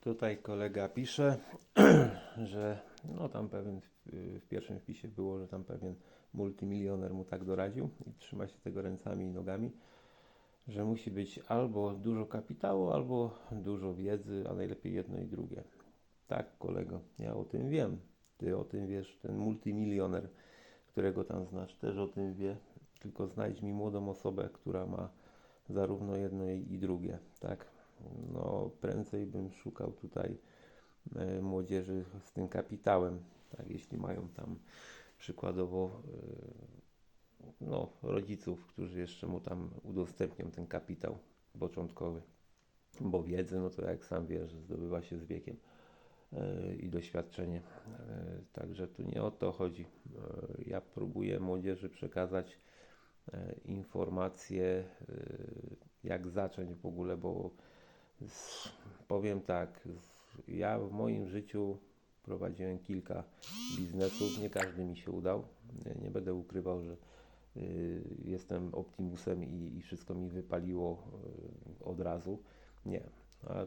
Tutaj kolega pisze, że no tam pewien w, pierwszym wpisie było, że tam pewien multimilioner mu tak doradził i trzyma się tego ręcami i nogami, że musi być albo dużo kapitału, albo dużo wiedzy, a najlepiej jedno i drugie. Tak, kolego, ja o tym wiem. Ty o tym wiesz, ten multimilioner, którego tam znasz, też o tym wie. Tylko znajdź mi młodą osobę, która ma zarówno jedno i drugie, tak? No, prędzej bym szukał tutaj e, młodzieży z tym kapitałem, tak? Jeśli mają tam przykładowo e, no, rodziców, którzy jeszcze mu tam udostępnią ten kapitał początkowy, bo wiedzę, no to jak sam wiesz, zdobywa się z wiekiem e, i doświadczenie. Także tu nie o to chodzi. Ja próbuję młodzieży przekazać informacje, jak zacząć w ogóle, bo powiem tak, ja w moim życiu prowadziłem kilka biznesów, nie każdy mi się udał. Nie, będę ukrywał, że y, jestem optimusem i, i wszystko mi wypaliło y, od razu. Nie,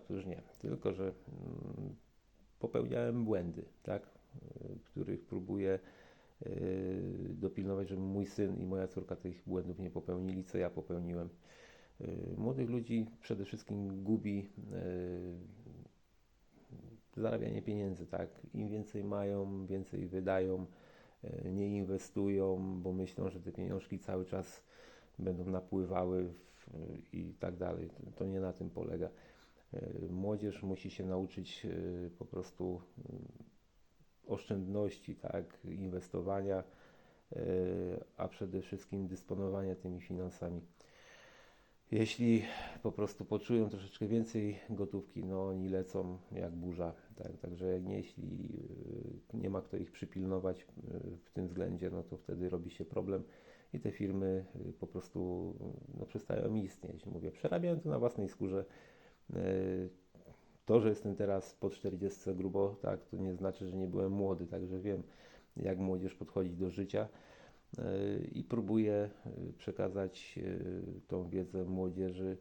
to już nie. Tylko, że mm, popełniałem błędy, tak, y, których próbuję dopilnować, żeby mój syn i moja córka tych błędów nie popełnili, co ja popełniłem. Y, Młodych ludzi przede wszystkim gubi y, zarabianie pieniędzy, tak? Im więcej mają, więcej wydają, y, nie inwestują, bo myślą, że te pieniążki cały czas będą napływały w, i tak dalej. To- nie na tym polega. Młodzież musi się nauczyć po prostu oszczędności, tak, inwestowania, a przede wszystkim dysponowania tymi finansami. Jeśli po prostu poczują troszeczkę więcej gotówki, no oni lecą jak burza, tak, także nie, jeśli y, nie ma kto ich przypilnować y, w tym względzie, no to wtedy robi się problem i te firmy y, po prostu no, przestają istnieć. Mówię, przerabiałem to na własnej skórze. To, że jestem teraz po 40 grubo, tak, to nie znaczy, że nie byłem młody, także wiem, jak młodzież podchodzi do życia i próbuję y, przekazać y, tą wiedzę młodzieży,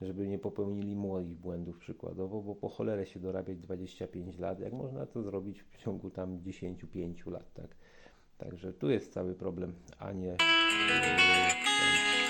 żeby nie popełnili moich błędów przykładowo, bo po cholerę się dorabiać 25 lat, jak można to zrobić w ciągu tam 10-5 lat, tak. Także tu jest cały problem, a nie y,